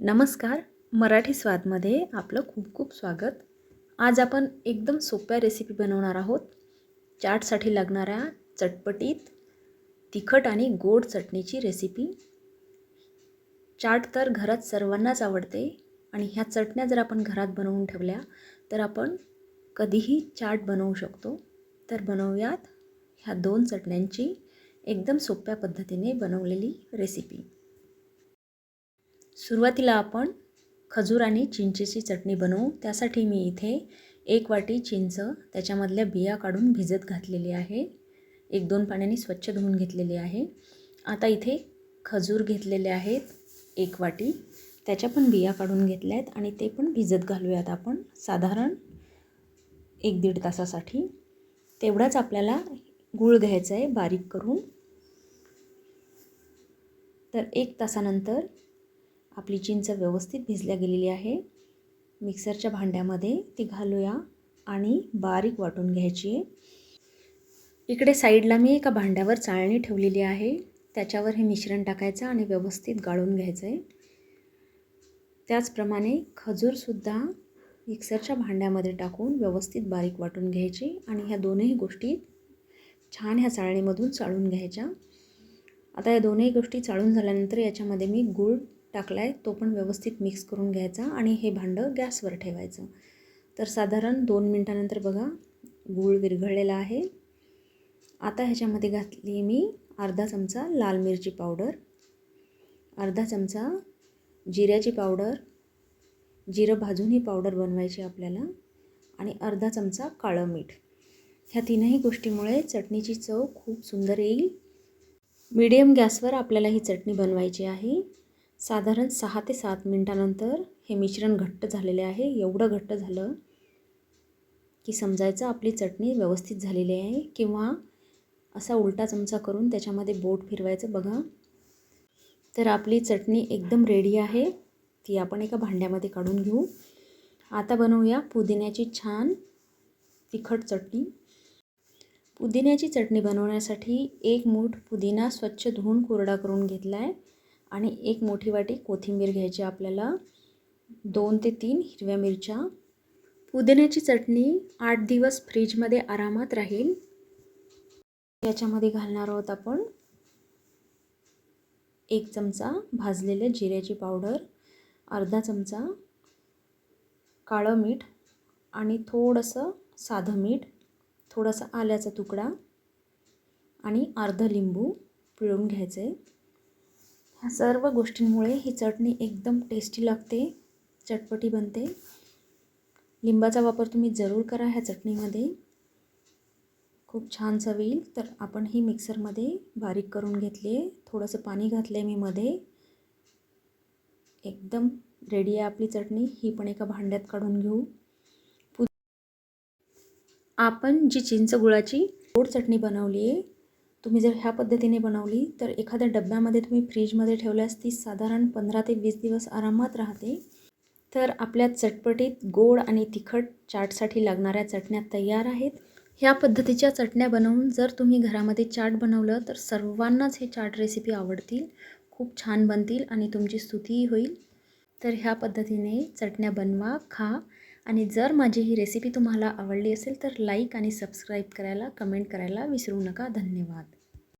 नमस्कार मराठी स्वादमध्ये आपलं खूप खूप स्वागत. आज आपण एकदम सोप्या रेसिपी बनवणार आहोत. चाटसाठी लागणाऱ्या चटपटीत तिखट आणि गोड चटणीची रेसिपी चाट तर घरात सर्वांनाच आवडते आणि ह्या चटण्या जर आपण घरात बनवून ठेवल्या तर आपण कधीही चाट बनवू शकतो. तर बनवूयात ह्या दोन चटण्यांची एकदम सोप्या पद्धतीने बनवलेली रेसिपी सुरुवातीला आपण खजूर आणि चिंचेची चटणी बनवू. त्यासाठी मी इथे एक वाटी चिंच त्याच्यामधल्या बिया काढून भिजत घातलेली आहे. एक दोन पाण्याने स्वच्छ धुवून घेतलेली आहे. आता इथे खजूर घेतलेले आहेत एक वाटी. त्याच्या पण बिया काढून घेतल्या आहेत आणि ते पण भिजत घालूयात आपण साधारण एक दीड तासासाठी. तेवढाच आपल्याला गूळ घ्यायचा आहे बारीक करून. तर एक तासानंतर आपली चिंच व्यवस्थित भिजल्या गेलेली आहे. मिक्सरच्या भांड्यामध्ये ती घालूया आणि बारीक वाटून घ्यायची आहे. इकडे साईडला मी एका भांड्यावर चाळणी ठेवलेली आहे. त्याच्यावर हे मिश्रण टाकायचं आणि व्यवस्थित गाळून घ्यायचं आहे. त्याचप्रमाणे खजूरसुद्धा मिक्सरच्या भांड्यामध्ये टाकून व्यवस्थित बारीक वाटून घ्यायची आणि ह्या दोनही गोष्टी छान ह्या चाळणीमधून चाळून घ्यायच्या. आता या दोनही गोष्टी चाळून झाल्यानंतर याच्यामध्ये मी गूळ टाकला आहे तो पण व्यवस्थित मिक्स करून घ्यायचा आणि हे भांडं गॅसवर ठेवायचं. तर साधारण दोन मिनटानंतर बघा गूळ विरघळलेला आहे. आता ह्याच्यामध्ये घातली मी अर्धा चमचा लाल मिरची पावडर अर्धा चमचा जिऱ्याची पावडर जिरं भाजून ही पावडर बनवायची आपल्याला आणि अर्धा चमचा काळं मीठ. ह्या तीनही गोष्टीमुळे चटणीची चव खूप सुंदर येईल. मीडियम गॅसवर आपल्याला ही चटणी बनवायची आहे. साधारण सहा ते सात मिनटानंतर हे मिश्रण घट्ट झालेले आहे. एवढं घट्ट झालं की समजायचं आपली चटणी व्यवस्थित झालेली आहे किंवा असा उलटा चमचा करून त्याच्यामध्ये बोट फिरवायचं बघा. तर आपली चटणी एकदम रेडी आहे. ती आपण एका भांड्यामध्ये काढून घेऊ. आता बनवूया पुदिन्याची छान तिखट चटणी. पुदिन्याची चटणी बनवण्यासाठी एक मूठ पुदिना स्वच्छ धुवून कोरडा करून घेतला आहे आणि एक मोठी वाटी कोथिंबीर घ्यायची आपल्याला. दोन ते तीन हिरव्या मिरच्या. पुदिन्याची चटणी आठ दिवस फ्रीजमध्ये आरामात राहील. याच्यामध्ये घालणार आहोत आपण एक चमचा भाजलेल्या जिऱ्याची पावडर अर्धा चमचा काळं मीठ आणि थोडंसं साधं मीठ थोडासा आल्याचा तुकडा आणि अर्ध लिंबू पिळून घ्यायचं. आहे ह्या सर्व गोष्टींमुळे ही चटणी एकदम टेस्टी लागते. चटपटी बनते. लिंबाचा वापर तुम्ही जरूर करा ह्या चटणीमध्ये. खूप छान चव येईल तर आपण ही मिक्सरमध्ये बारीक करून घेतली. आहे थोडंसं पाणी घातलं आहे मी मध्ये. एकदम रेडी आहे आपली चटणी. ही पण एका भांड्यात काढून घेऊ. पु आपण जी चिंच गुळाची गोड चटणी बनवली आहे तुम्ही जर ह्या पद्धतीने बनवली तर एखाद्या डब्यामध्ये तुम्ही फ्रीजमध्ये ठेवल्यास ती साधारण पंधरा ते वीस दिवस आरामात राहते. तर आपल्या चटपटीत गोड आणि तिखट चाटसाठी लागणाऱ्या चटण्या तयार आहेत. ह्या पद्धतीच्या चटण्या बनवून जर तुम्ही घरामध्ये चाट बनवलं तर सर्वांनाच हे चाट रेसिपी आवडतील. खूप छान बनतील आणि तुमची स्तुतीही होईल. तर ह्या पद्धतीने चटण्या बनवा खा. आणि जर माझी ही रेसिपी तुम्हाला आवडली असेल तर लाईक आणि सबस्क्राईब करायला कमेंट करायला विसरू नका. धन्यवाद.